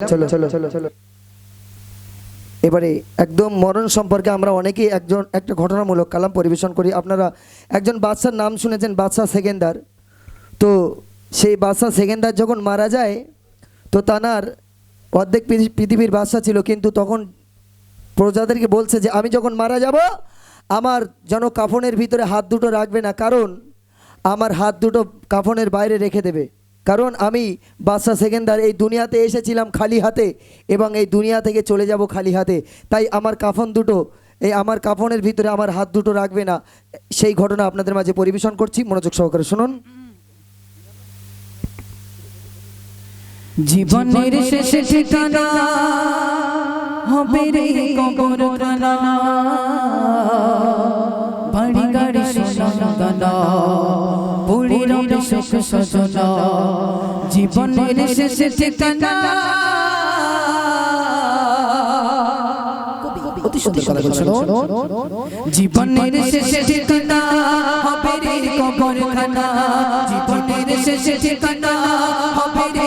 চলো চলো চলো চলো। এবারে একদম মরণ সম্পর্কে আমরা অনেকেই একজন, একটা ঘটনামূলক কালাম পরিবেশন করি। আপনারা একজন বাদশার নাম শুনেছেন, বাদশাহ সেকেন্দার। তো সেই বাদশাহ সেকেন্দার যখন মারা যায়, তো তানার অর্ধেক পৃথিবীর বাদশা ছিল, কিন্তু তখন প্রজাদেরকে বলছে যে, আমি যখন মারা যাব, আমার যেন কাফনের ভিতরে হাত দুটো রাখবে না, কারণ আমার হাত দুটো কাফনের বাইরে রেখে দেবে। কারণ আমি বাদশা সেকেন্দার এই দুনিয়াতে এসেছিলাম খালি হাতে এবং এই দুনিয়া থেকে চলে যাব খালি হাতে। তাই আমার কাফন দুটো এই আমার কাফনের ভিতরে আমার হাত দুটো রাখবে না। সেই ঘটনা আপনাদের মাঝে পরিবেশন করছি মনোযোগ সহকারে শুনুন। জীবনের শেষে ঠিকানা হবে রে কবর খানা। বাড়ি গাড়ি সোনা সুখ সজন জীবনের শেষে ঠিকানা। অতি সুন্দর কথা বলছেন। জীবনের শেষে ঠিকানা। হবে রে কবর খানা জীবনের শেষে ঠিকানা। হবে রে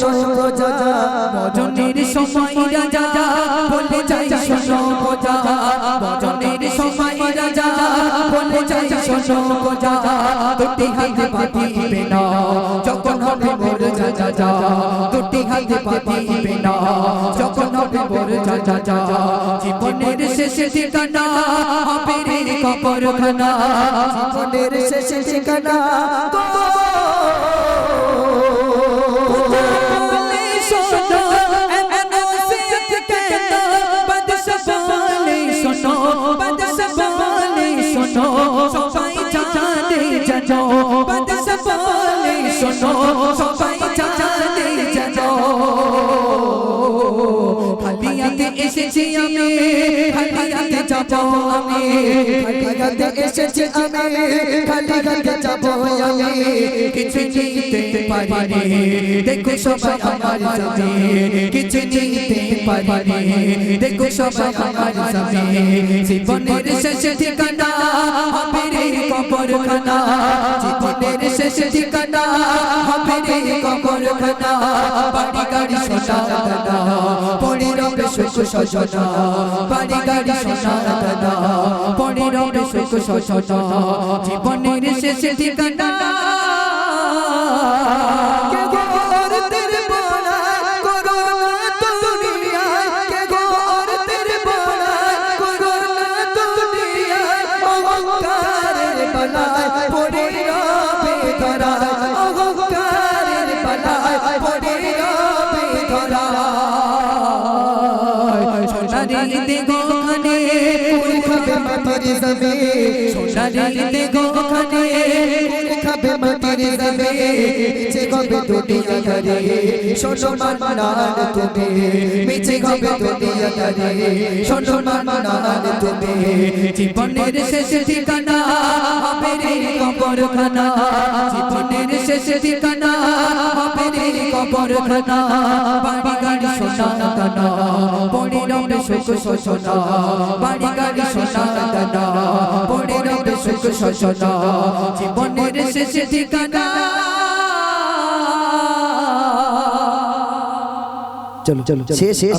শোনো প্রজা। মজনের সময় রাজা, বলে যাই জীবনের শেষে ঠিকানা হবে রে কবর জীবনের শেষে ঠিকানা এসেছি আমি খালিয়াতে যাব আমি। খালিগাতে এসেছি আমি খালিগাতে যাব আমি। কিছু নিতে পারিনি দেখো সবাই আমার সামনে কিছু নিতে পারিনি দেখো সবাই আমার সামনে জীবনের শেষে ঠিকানা হবে রে কবর খানা জীবনের শেষে ঠিকানা হবে রে কবর খানা বাড়ি গাড়ি সোনা দাদা পড়ে রবে সুখ সজনা। বাড়ি গাড়ি সোনা দাদা পড়ে রবে সুখ সজনা। জীবনের শেষে ঠিকানা কে গো আর তেরে বলা করোনা দুনিয়ায়? কে গো আর তেরে বলা করোনা দুনিয়ায়? অহংকারের বালায় পড়ে রবে ধরা। অহংকারের বালায় পড়ে রবে ধরা। সোনারি দেগো খানে খাবে মাটির জমে সোনারি দেগো খানে মাটির জমে মিছে গবে দুনিয়া ধরে শোনো মানান তুমি, মিছে গবে দুনিয়া ধরে শোনো মানান তুমি, জীবনের শেষে ঠিকানা হবে রে কবর জীবনের শেষে ঠিকানা হবে রে কবর বাড়ি গাড়ি সোনা দানা পড়ে রবে সুখ সজনা বাড়ি গাড়ি সোনা দানা সজনা জীবনের শেষে ঠিকানা। চলো চলো। শেষ শেষ।